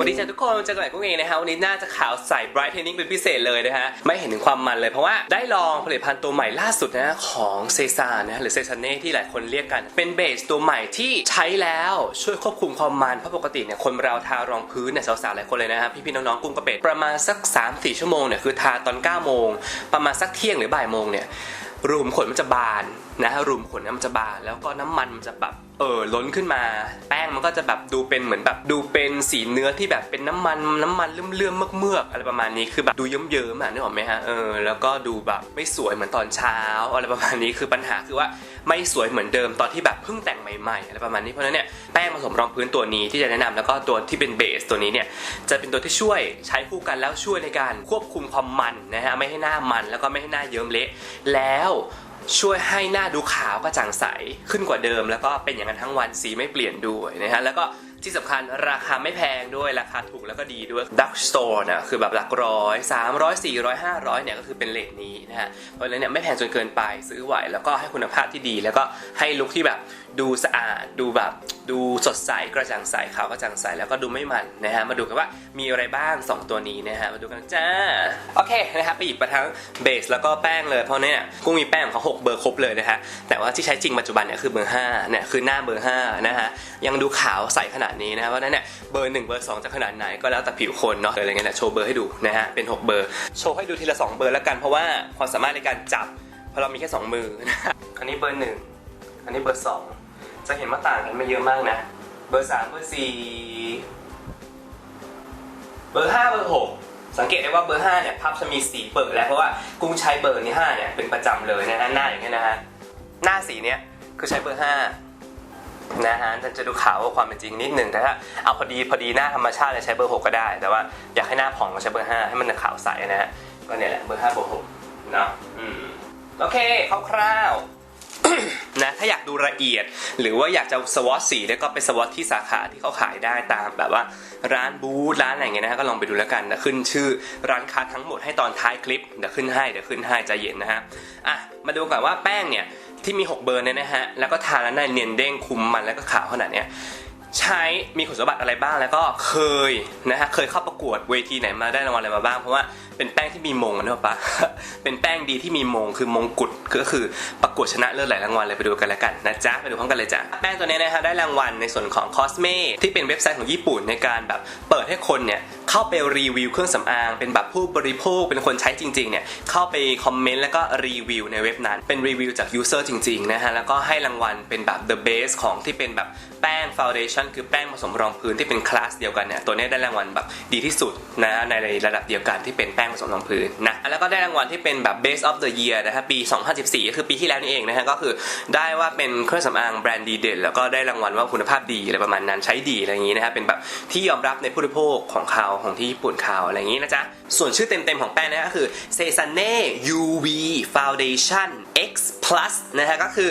วันนี้จ้าทุกคนเจอกันใหม่กุ้งเองนะฮะวันนี้น่าจะขาวใส bright tanning เป็นพิเศษเลยนะฮะไม่เห็นถึงความมันเลยเพราะว่าได้ลองผลิตภัณฑ์ตัวใหม่ล่าสุดนะของเซซานะฮะหรือเซซานเน่ที่หลายคนเรียกกัน เป็นเบสตัวใหม่ที่ใช้แล้วช่วยควบคุมความมันเพราะปกติเนี่ยคนเราทารองพื้นเนี่ยสาวๆหลายคนเลยนะฮะพี่ๆน้องๆกุ้งกระเป็ดประมาณสัก 3-4 ชั่วโมงเนี่ยคือทาตอน9โมงประมาณสักเที่ยงหรือบ่ายโมงเนี่ยรูขุมขนมันจะบาน นะฮะรูมขนมันจะบานแล้วก็น้ำมันมันจะแบบเออล้นขึ้นมา แป้งมันก็จะแบบดูเป็นเหมือนแบบดูเป็นสีเนื้อที่แบบเป็นน้ำมันน้ำมันเลื่อมๆเมือกๆอะไรประมาณนี้คือแบบดูเยิ้มๆอะนึกออกไหมฮะเออแล้วก็ดูแบบไม่สวยเหมือนตอนเช้าอะไรประมาณนี้คือปัญหาคือว่าไม่สวยเหมือนเดิมตอนที่แบบเพิ่งแต่งใหม่ๆอะไรประมาณนี้เพราะฉะนั้นเนี่ยแป้งผสมรองพื้นตัวนี้ที่จะแนะนำแล้วก็ตัวที่เป็นเบสตัวนี้เนี่ยจะเป็นตัวที่ช่วยใช้คู่กันแล้วช่วยในการควบคุมความมันนะฮะไม่ให้หน้ามันแล้วก็ไม่ให้หน้าเยิ้มเละแล้ว ช่วยให้หน้าดูขาวกระจ่างใสขึ้นกว่าเดิม แล้วก็เป็นอย่างนั้นทั้งวันสีไม่เปลี่ยนด้วยนะฮะแล้วก็ ที่สำคัญราคาไม่แพงด้วยราคาถูกแล้วก็ดีด้วยดักสโตร์นะคือแบบหลักร้อยสามร้อยสี่ร้อยห้าร้อยเนี่ยก็คือเป็นเลทนี้นะฮะเพราะฉะนั้นเนี่ยไม่แพงจนเกินไปซื้อไหวแล้วก็ให้คุณภาพที่ดี แล้วก็ให้ลุคที่แบบดูสะอาดดูแบบดูสดใสกระจ่างใสขาวกระจ่างใสแล้วก็ดูไม่มันนะฮะมาดูกันว่ามีอะไรบ้าง 2 ตัวนี้นะฮะมาดูกันจ้าโอเคนะครับไปหยิบมาทั้งเบสแล้วก็แป้งเลยเพราะเนี่ยกุ้งมีแป้งของเขา6เบอร์ครบเลยนะฮะแต่ว่าที่ใช้จริงปัจจุบันเนี่ยคือเบอร์5เนี่ยคือหน้าเบอร์5นะฮะยังดูขาวใสขนาดนี้นะเพราะนั้นเนี่ยเบอร์1เบอร์2จะขนาดไหนก็แล้วแต่ผิวคนเนาะอะไรเงี้ยนะโชว์เบอร์ให้ดูนะฮะเป็น 6 เบอร์ โชว์ให้ดูทีละ 2 เบอร์แล้วกันเพราะว่าความสามารถในการจับเพราะเรามีแค่ 2 มือนะอันนี้เบอร์ 1 อันนี้เบอร์ 2 จะเห็นว่าต่างกันไม่เยอะมากนะ เบอร์ 3 เบอร์ 4 เบอร์ 5 เบอร์ 6สังเกตได้ว่าเบอร์5เนี่ยภาพจะมีสีเปิดแล้วเพราะว่ากุ้งใช้เบอร์นี้5เนี่ยเป็นประจำเลยนะฮะหน้าอย่างเงี้ยนะฮะหน้าสีเนี้ยคือใช้เบอร์5 นะฮะท่านจะดูขาวกว่าความเป็นจริงนิดหนึ่งแต่ถ้าเอาพอดีพอดีหน้าธรรมชาติเลยใช้เบอร์ 6 ก็ได้ แต่ว่าอยากให้หน้าผ่องก็ใช้เบอร์ 5 ให้มันขาวใสนะฮะก็เนี่ยแหละเบอร์ 5 เบอร์ 6 เนาะอืมโอเคคร่าวๆนะถ้าอยากดูละเอียด หรือว่าอยากจะสวอตสีแล้วก็ไปสวอตที่สาขาที่เขาขายได้ตามแบบว่าร้านบูธร้านอะไรอย่างเงี้ยนะฮะก็ลองไปดูแล้วกันนะขึ้นชื่อร้านค้าทั้งหมดให้ตอนท้ายคลิปเดี๋ยวขึ้นให้เดี๋ยวขึ้นให้ใจเย็นนะฮะอะมาดูกันว่าแป้งเนี่ย ที่มี 6 เบอร์เนี่ยนะฮะ แล้วก็ทาแล้วหน้าเนียนเด้งคุมมันแล้วก็ขาวขนาดเนี้ยใช้มีคุณสมบัติอะไรบ้างแล้วก็เคยนะฮะเคยเข้าประกวดเวทีไหนมาได้รางวัลอะไรมาบ้างเพราะว่า เป็นแป้งที่มีมงนะปะเป็นแป้งดีที่มีมงคือมงกุฎก็คือประกวดชนะเลิศหลายรางวัลเลยไปดูกันแล้วกันนะจ๊ะไปดูพร้อมกันเลยจ้ะแป้งตัวนี้นะฮะได้รางวัลในส่วนของ Cosme ที่เป็นเว็บไซต์ของญี่ปุ่นในการแบบเปิดให้คนเนี่ยเข้าไปรีวิวเครื่องสำอาง เป็นแบบผู้บริโภคเป็นคนใช้จริงๆเนี่ยเข้าไปคอมเมนต์แล้วก็รีวิวในเว็บนั้น เป็นรีวิวจากยูเซอร์จริงๆนะฮะแล้วก็ให้รางวัลเป็นแบบ the best ของที่เป็นแบบแป้ง foundation คือแป้งผสมรองพื้นที่เป็นคลาสเดียวกันเนี่ยตัวนี้ได้รางวัลแบบดีที่สุดนะในระดับเดียวกันที่เป็นแป้งผสมรองพื้นนะแล้วก็ได้รางวัลที่เป็นแบบ best of the year นะฮะปี 2014ก็คือปีที่แล้วนี่เองนะฮะก็คือได้ว่าเป็นเครื่องสำอางแบรนด์ดีเด่นแล้วก็ได้รางวัลว่าคุณภาพดีอะไรประมาณนั้นใช้ดีอะไรอย่างนี้นะฮะเป็นแบบที่ยอมรับในผู้บริโภคของเขาของที่ญี่ปุ่นเขาอะไรอย่างนี้นะจ๊ะส่วนชื่อเต็มๆของแป้งนะฮะก็คือ Sesane UV Foundation X Plus นะฮะก็คือ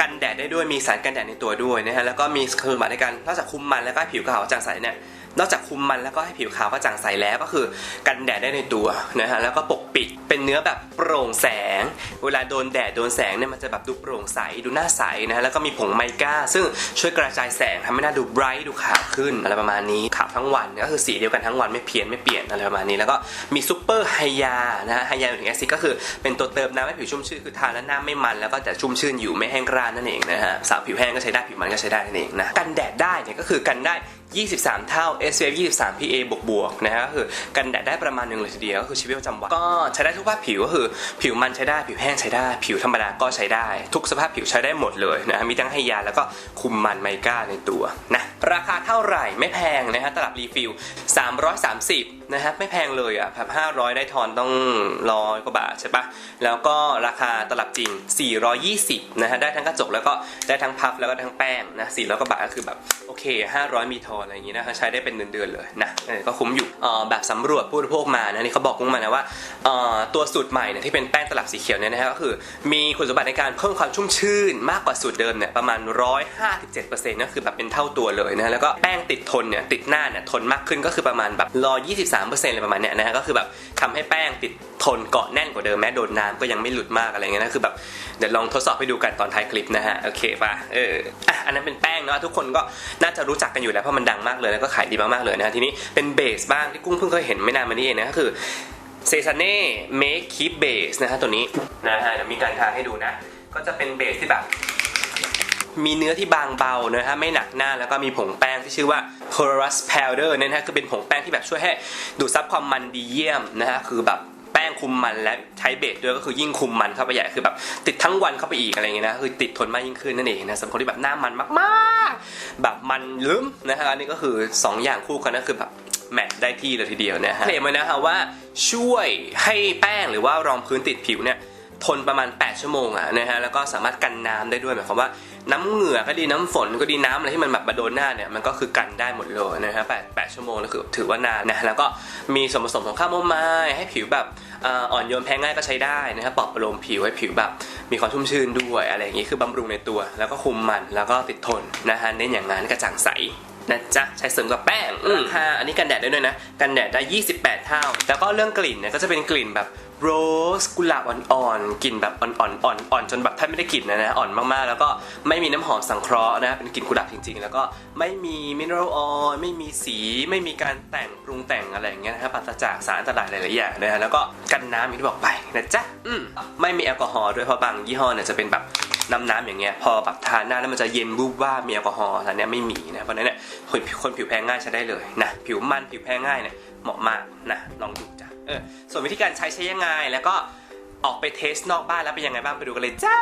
กันแดดได้ด้วยมีสารกันแดดในตัวด้วยนะฮะแล้วก็มีคุณสมบัติในการนอกจากคุมมันแล้วก็ผิวขาวจางใสเนี่ย นอกจากคุมมันแล้วก็ให้ผิวขาวกระจ่างใสแล้วก็คือ กันแดดได้ในตัวนะฮะแล้วก็ปกปิดเป็นเนื้อแบบโปร่งแสง เวลาโดนแดดโดนแสงเนี่ยมันจะแบบดูโปร่งใสดูหน้าใสนะฮะแล้วก็มีผงไมก้า ซึ่งช่วยกระจายแสงทำให้หน้าดูไบรท์ดูขาวขึ้นอะไรประมาณนี้ขาวทั้งวันก็คือสีเดียวกันทั้งวันไม่เพี้ยนไม่เปลี่ยนอะไรประมาณนี้ แล้วก็มีซูเปอร์ไฮยานะฮะไฮยาถึงแอซิดก็คือเป็นตัวเติมน้ำให้ผิวชุ่มชื้นคือทาแล้วหน้าไม่มัน แล้วก็จะชุ่มชื้นอยู่ไม่แห้งกร้านนั่นเองนะฮะสาวผิวแห้งก็ใช้ได้ผิวมันก็ใช้ได้นั่นเองนะกันแดดได้เนี่ยก็คือกันได้ 23 เท่า SPF 23 PA บวกบวกๆนะฮะก็คือกันแดดได้ประมาณหนึ่งเลยทีเดียวก็คือชีวิตประจำวันก็ใช้ได้ทุกสภาพผิวก็คือ ผิวมันใช้ได้ผิวแห้งใช้ได้ ผิวธรรมดาก็ใช้ได้ ทุกสภาพผิวใช้ได้หมดเลยนะมีทั้งไฮยาแล้วก็คุมมันไมก้าในตัวนะราคาเท่าไหร่ไม่แพงนะฮะตลับรีฟิล 330 นะฮะไม่แพงเลยอะแบบ500 ได้ทอนต้องร้อยกว่าบาทใช่ปะแล้วก็ราคาตลับจริง 420 นะฮะได้ทั้งกระจกแล้วก็ได้ทั้งพับแล้วก็ทั้งแป้งนะ400กว่าบาทก็คือแบบโอเค 500 มีทอนอะไรอย่างงี้นะใช้ได้เป็นเดือนๆเลยนะก็คุ้มอยู่แบบสำรวจผู้บริโภคมานะนี่เขาบอกกุ้งมานะว่าตัวสูตรใหม่เนี่ยที่เป็นแป้งตลับสีเขียวเนี่ยนะฮะก็คือมีคุณสมบัติในการเพิ่มความชุ่มชื่นมากกว่าสูตรเดิมเนี่ยประมาณ 157%ก็คือแบบเป็นเท่าตัวเลยนะแล้วก็แป้งติดทนเนี่ยติดหน้าเนี่ยทนมากขึ้นก็คือประมาณแบบ123%เลยประมาณเนี้ยนะฮะก็คือแบบทำให้แป้งติดทนเกาะแน่นกว่าเดิมแม้โดนน้ำก็ยังไม่หลุดมากอะไรเงี้ยนะคือแบบเดี๋ยวลองทดสอบให้ดูกันตอนท้ายคลิปนะฮะโอเคป่ะเอออะอันนั้นเป็นแป้งเนาะทุกคนก็น่าจะรู้จักกันอยู่แล้วเพราะมันดังมากเลยแล้วก็ขายดีมากๆเลยนะฮะทีนี้เป็นเบสบ้างที่กุ้งเพิ่งเคยเห็นไม่นานมานี้เองนะก็คือเซซาเน่เมคคีเบสนะฮะตัวนี้นะฮะเดี๋ยวมีการทาให้ดูนะ ก็จะเป็นเบสที่แบบมีเนื้อที่บางเบานะฮะไม่หนักหน้าแล้วก็มีผงแป้งที่ชื่อว่า c o r u s Powder เนี่ยนะฮะคือเป็นผงแป้งที่แบบช่วยให้ดูดซับความมันดีเยี่ยมนะฮะคือแบบ คุมมันและใช้เบสด้วยก็คือยิ่งคุมมันเข้าไปใหญ่คือแบบติดทั้งวันเข้าไปอีกอะไรเงี้ยนะคือติดทนมากยิ่งขึ้นนั่นเองนะสำหรับคนที่แบบหน้ามันมากๆ แบบมันลืมนะฮะอันนี้ก็คือ 2 อย่างคู่กันก็คือแบบแมทได้ที่เลยทีเดียวนะฮะเคลมไว้นะฮะว่าช่วยให้แป้งหรือว่ารองพื้นติดผิวเนี่ยทนประมาณ 8 ชั่วโมงอะนะฮะแล้วก็สามารถกันน้ำได้ด้วยหมายความว่าน้ำเหงื่อก็ดีน้ำฝนก็ดีน้ำอะไรที่มันแบบมาโดนหน้าเนี่ยมันก็คือกันได้หมดเลยนะฮะแปดแปดชั่วโมงแล้วคือถือว่านานนะแล้วก็มีส่วนผสมของข้าวโมไมล์ให้ผิวแบบ อ่อนโยนแพ้ง่ายก็ใช้ได้นะฮะปลอบประโลมผิวให้ผิวแบบมีความชุ่มชื้นด้วยอะไรอย่างงี้คือบำรุงในตัว แล้วก็คุมมันแล้วก็ติดทนนะฮะเน้นอย่างนั้นกระจ่างใส นะจ๊ะใช้เสริมกับแป้งราคาอันนี้กันแดดได้ด้วยนะ กันแดดได้ 28 เท่า แล้วก็เรื่องกลิ่นเนี่ยก็จะเป็นกลิ่นแบบโรสกุหลาบอ่อนๆกลิ่นแบบอ่อนๆอ่อนอ่อนจนแบบแทบไม่ได้กลิ่นนะนะอ่อนมากๆ แล้วก็ไม่มีน้ำหอมสังเคราะห์นะเป็นกลิ่นกุหลาบจริงๆ แล้วก็ไม่มีมินเนอรัลออยล์ไม่มีสีไม่มีการแต่งปรุงแต่งอะไรอย่างเงี้ยนะครับปราศจากสารอันตรายหลายๆอย่างนะฮะแล้วก็กันน้ำอย่างที่บอกไปนะจ๊ะอืมไม่มีแอลกอฮอล์ด้วยเพราะบางยี่ห้อเนี่ยจะเป็นแบบ น้ำน้ำอย่างเงี้ยพอแบบทานหน้าแล้วมันจะเย็นวูบว่ามีแอลกอฮอล์แต่เนี้ยไม่มีนะเพราะฉะนั้นเนี่ยคนคนผิวแพ้ง่ายใช้ได้เลยนะผิวมันผิวแพ้ง่ายเนี่ยเหมาะมากนะลองดูจ้ะเออส่วนวิธีการใช้ใช้ยังไงแล้วก็ออกไปเทสนอกบ้านแล้วเป็นยังไงบ้างไปดูกันเลยจ้า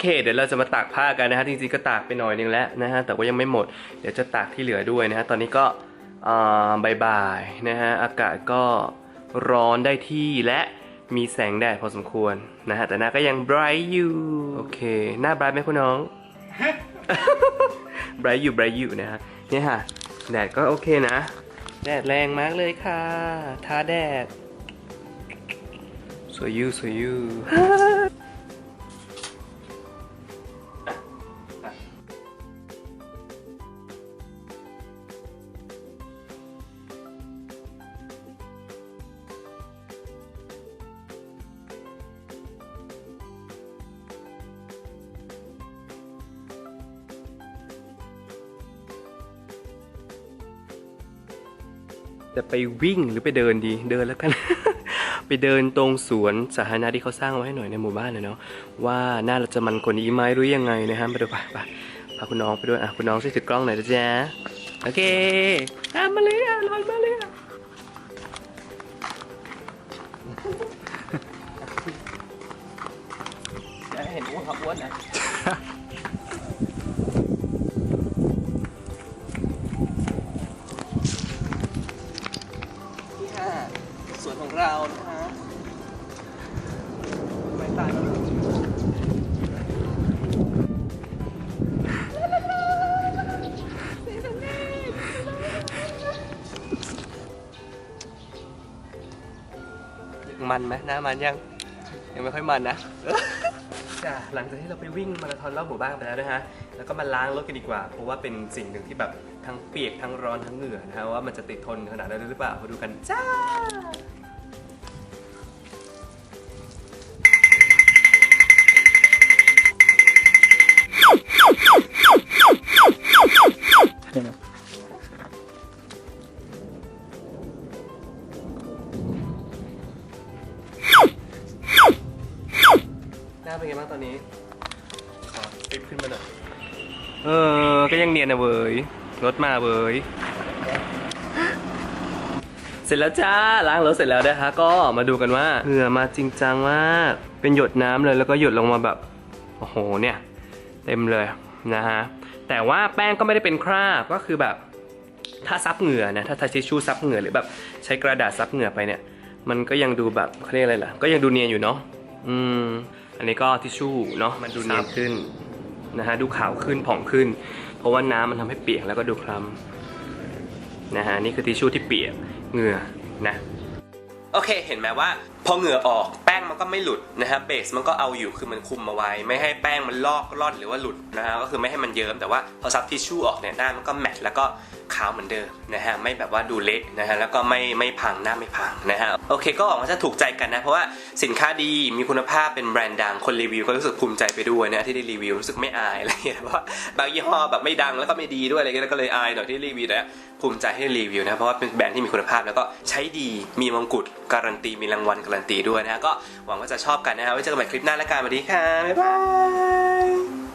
เคเดี๋ยวเราจะมาตากผ้ากันนะฮะจริงๆก็ตากไปหน่อยนึงแล้วนะฮะแต่ว่ายังไม่หมดเดี๋ยวจะตากที่เหลือด้วยนะฮะตอนนี้ก็บ่ายๆนะฮะอากาศก็ร้อนได้ที่และมีแสงแดดพอสมควรนะฮะแต่หน้าก็ยังไบรท์อยู่โอเค หน้าไบรท์ไหมคุณน้องไบรท์อยู่ไบรท์อยู่นะฮะเนี่ยค่ะแดดก็โอเคนะ แดดแรงมากเลยค่ะท้าแดดสวยยูสวยยู จะไปวิ่งหรือไปเดินดีเดินแล้วกัน ไปเดินตรงสวนสาธารณะที่เขาสร้างไว้ให้หน่อยในหมู่บ้านหน่อยเนาะว่าน่าจะมันกว่านี้ไหมหรือยังไงนะฮะไปดูไปไปพาคุณน้องไปด้วยอะคุณน้องช่วยถือกล้องหน่อยนะจ๊ะโอเคตามมาเลยอะลอยมาเลยอะจะเห็นอ้วนครับอ้วนนะ มันไหมหน้ามันยัง ยังไม่ค่อยมันนะ จ้ะหลังจากที่เราไปวิ่งมาราธอนรอบหมู่บ้านไปแล้วนะฮะ แล้วก็มาล้างรถกันดีกว่า เพราะว่าเป็นสิ่งหนึ่งที่แบบทั้งเปียกทั้งร้อนทั้งเหงื่อนะฮะว่ามันจะติดทนขนาดนั้นหรือเปล่ามาดูกันจ้าหน้าเป็นไงบ้ ตอนนี้ ขอติปขึ้นมาหน่อย เออ ก็ยังเนียนนะเว้ย รถมาเว้ย เสร็จแล้วจ้า ล้างรถเสร็จแล้วนะคะ ก็มาดูกันว่าเหงื่อมาจริงจังมาก เป็นหยดน้ำเลยแล้วก็หยดลงมาแบบ โอ้โห เนี่ย เต็มเลยนะฮะ แต่ว่าแป้งก็ไม่ได้เป็นคราบ ก็คือแบบ ถ้าซับเหงื่อนะ ถ้าใช้ทิชชู่ซับเหงื่อหรือแบบใช้กระดาษซับเหงื่อไปเนี่ย มันก็ยังดูแบบเขาเรียกอะไรล่ะ ก็ยังดูเนียนอยู่เนาะ อืม อันนี้ก็ทิชชู่เนาะมันดูเนียนขึ้นนะฮะดูขาวขึ้นผ่องขึ้น เพราะว่าน้ำมันทำให้เปียกแล้วก็ดูคล้ำนะฮะนี่คือทิชชู่ที่เปียกเหงื่อนะโอเค เห็นไหมว่า พอเหงื่อออกแป้งมันก็ไม่หลุดนะฮะเบสมันก็เอาอยู่คือมันคุมมาไว้ ไม่ให้แป้งมันลอกล่อนหรือว่าหลุดนะฮะก็คือไม่ให้มันเยิ้มแต่ว่าพอซับทิชชู่ออกเนี่ยหน้ามันก็แมทแล้วก็ขาวเหมือนเดิมนะฮะไม่แบบว่าดูเละนะฮะแล้วก็ไม่ไม่พังหน้าไม่พังนะฮะโอเคก็หวังว่าจะถูกใจกันนะ เพราะว่าสินค้าดีมีคุณภาพเป็นแบรนด์ดังคนรีวิวก็รู้สึกภูมิใจไปด้วยนะที่ได้รีวิวรู้สึกไม่อายอะไรเงี้ยเพราะบางยี่ห้อแบบไม่ดังแล้วก็ไม่ดีด้วยอะไรเงี้ยแล้วก็เลยอายหน่อยที่รีวิวนะภูมิใจให้รีวิวนะเพราะว่าเป็นแบรนด์ที่มีคุณภาพแล้วก็ใช้ดีมีมงกุฎการันตีมีรางวัลการนตีด้วยนะฮะก็หวังว่าจะชอบกันนะครับไว้เจอกันใหม่คลิปหน้าแล้วกันสวัสดีค่ะบ๊ายบาย